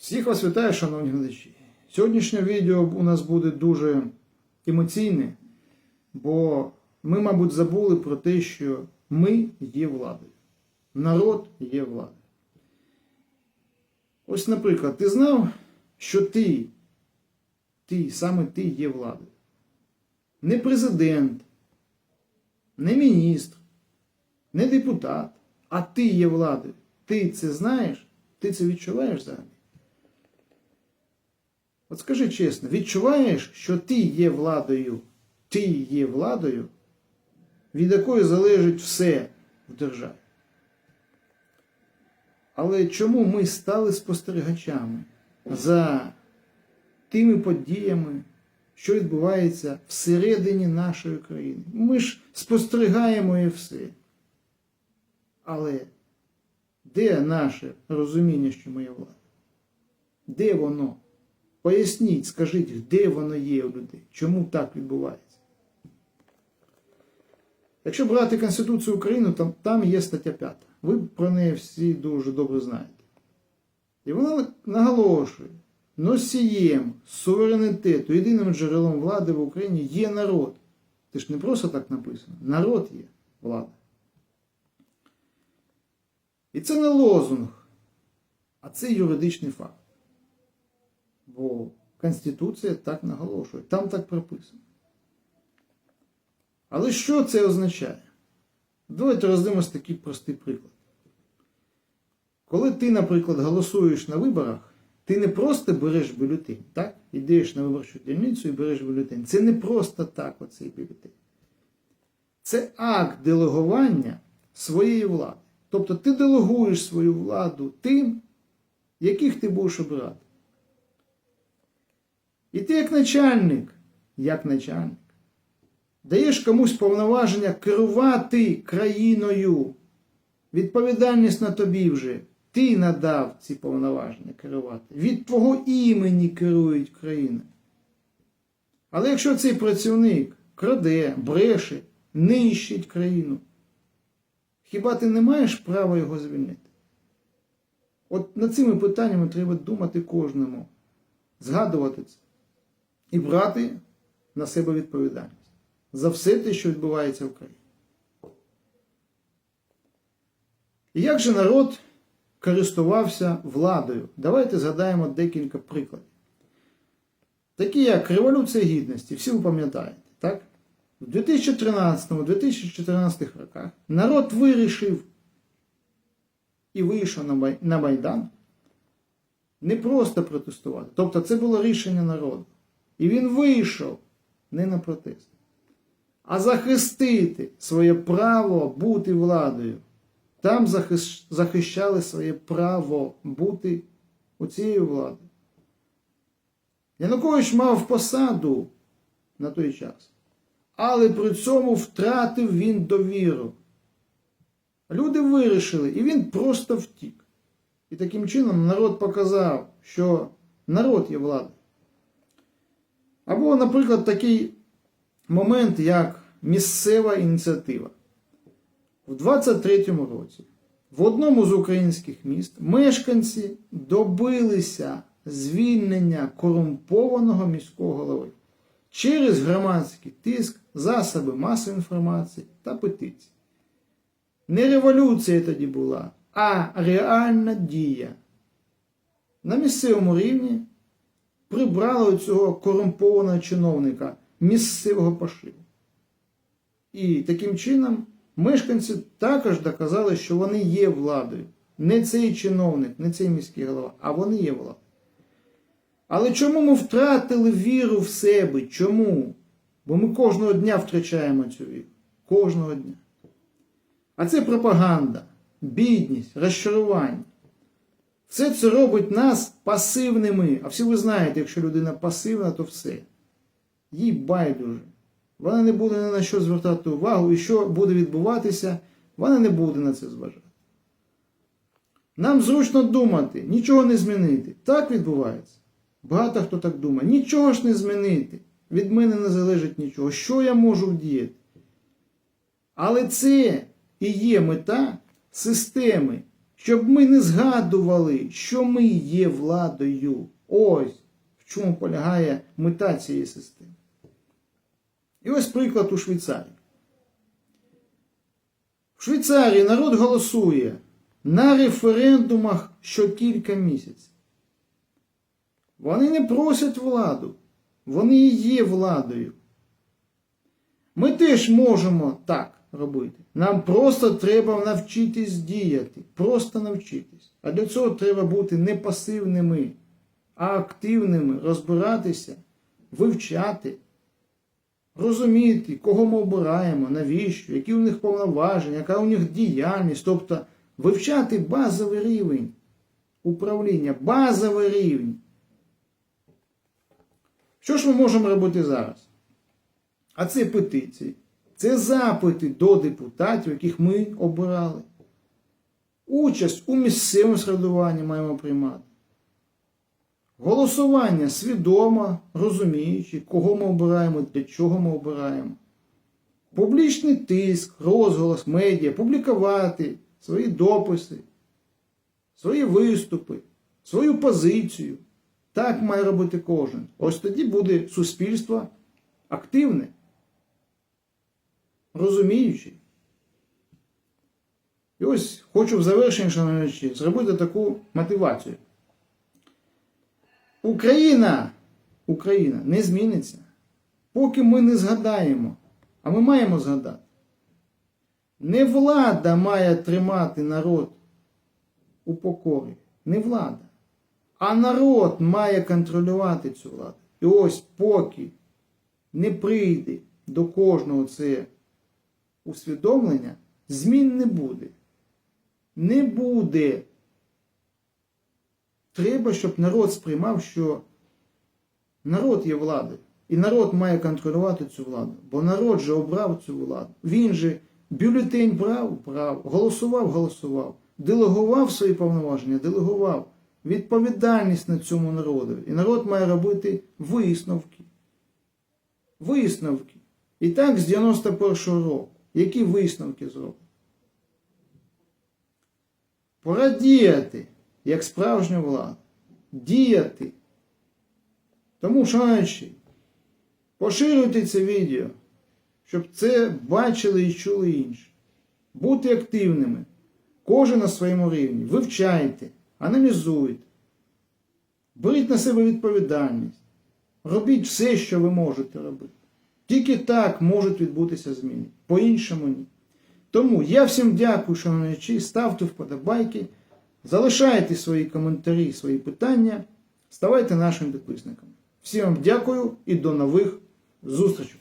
Всіх вас вітаю, шановні глядачі. Сьогоднішнє відео у нас буде дуже емоційне, бо ми, мабуть, забули про те, що ми є владою. Народ є владою. Ось, наприклад, ти знав, що ти, ти, саме ти є владою. Не президент, не міністр, не депутат, а ти є владою. Ти це знаєш? Ти це відчуваєш взагалі? От скажи чесно, відчуваєш, що ти є владою, ти є владою, від якої залежить все в державі. Але чому ми стали спостерігачами за тими подіями, що відбувається всередині нашої країни? Ми ж спостерігаємо і все. Але де наше розуміння, що ми є влада? Де воно? Поясніть, скажіть, де воно є у людей? Чому так відбувається? Якщо брати Конституцію України, то там є стаття 5. Ви про неї всі дуже добре знаєте. І вона наголошує, носієм суверенітету, єдиним джерелом влади в Україні є народ. Це ж не просто так написано. Народ є влада. І це не лозунг, а це юридичний факт. Конституція так наголошує, там так прописано. Але що це означає? Давайте роздивимось такий простий приклад. Коли ти, наприклад, голосуєш на виборах, ти не просто береш бюлетень, так? Ідеш на виборчу дільницю і береш бюлетень. Це не просто так оцей бюлетень. Це акт делегування своєї влади. Тобто ти делегуєш свою владу тим, яких ти будеш обирати. І ти як начальник, як начальник, даєш комусь повноваження керувати країною. Відповідальність на тобі вже. Ти надав ці повноваження керувати. Від твого імені керують країною. Але якщо цей працівник краде, бреше, нищить країну, хіба ти не маєш права його звільнити? От над цими питаннями треба думати кожному, згадувати це і брати на себе відповідальність за все те, що відбувається в країні. І як же народ користувався владою? Давайте згадаємо декілька прикладів. Такі як Революція Гідності, всі ви пам'ятаєте, так? В 2013-2014 роках народ вирішив і вийшов на Майдан не просто протестувати. Тобто це було рішення народу. І він вийшов не на протест, а захистити своє право бути владою. Там захищали своє право бути оцією владою. Янукович мав посаду на той час, але при цьому втратив він довіру. Люди вирішили, і він просто втік. І таким чином народ показав, що народ є владою. Або, наприклад, такий момент, як місцева ініціатива. У 23-му році в одному з українських міст мешканці добилися звільнення корумпованого міського голови через громадський тиск, засоби масової інформації та петиції. Не революція тоді була, а реальна дія. На місцевому рівні прибрали цього корумпованого чиновника місцевого пошиву. І таким чином мешканці також доказали, що вони є владою. Не цей чиновник, не цей міський голова, а вони є владою. Але чому ми втратили віру в себе? Чому? Бо ми кожного дня втрачаємо цю віру. Кожного дня. А це пропаганда, бідність, розчарування. Все це робить нас пасивними. А всі ви знаєте, якщо людина пасивна, то все. Їй байдуже. Вона не буде на що звертати увагу, і що буде відбуватися, вона не буде на це зважати. Нам зручно думати, нічого не змінити. Так відбувається. Багато хто так думає. Нічого ж не змінити. Від мене не залежить нічого. Що я можу вдіяти? Але це і є мета системи, щоб ми не згадували, що ми є владою. Ось в чому полягає мета цієї системи. І ось приклад у Швейцарії. В Швейцарії народ голосує на референдумах щокілька місяців. Вони не просять владу, вони і є владою. Ми теж можемо так робити. Нам просто треба навчитись діяти, просто навчитись. А для цього треба бути не пасивними, а активними, розбиратися, вивчати, розуміти, кого ми обираємо, навіщо, які у них повноваження, яка у них діяльність, тобто вивчати базовий рівень управління, базовий рівень. Що ж ми можемо робити зараз? А це петиції, це запити до депутатів, яких ми обирали. Участь у місцевому середуванні маємо приймати. Голосування свідомо, розуміючи, кого ми обираємо, для чого ми обираємо. Публічний тиск, розголос, медіа, публікувати свої дописи, свої виступи, свою позицію. Так має робити кожен. Ось тоді буде суспільство активне, розуміюче. І ось хочу в завершенні, шановні зробити таку мотивацію. Україна, Україна не зміниться, поки ми не згадаємо, а ми маємо згадати. Не влада має тримати народ у покорі, не влада. А народ має контролювати цю владу. І ось поки не прийде до кожного це усвідомлення, змін не буде. Не буде. Треба, щоб народ сприймав, що народ є владою. І народ має контролювати цю владу. Бо народ же обрав цю владу. Він же бюлетень брав, брав, голосував, голосував, делегував свої повноваження, делегував відповідальність на цьому народу. І народ має робити висновки. Висновки. І так з 91-го року. Які висновки зробили? Пора діяти, як справжня влада. Діяти. Тому, шановні, поширюйте це відео, щоб це бачили і чули інші. Бути активними. Кожен на своєму рівні. Вивчайте, аналізуйте. Беріть на себе відповідальність. Робіть все, що ви можете робити. Тільки так можуть відбутися зміни. По-іншому ні. Тому я всім дякую, шановні, ставте вподобайки, залишайте свої коментарі, свої питання, ставайте нашим підписниками. Всім вам дякую і до нових зустрічей!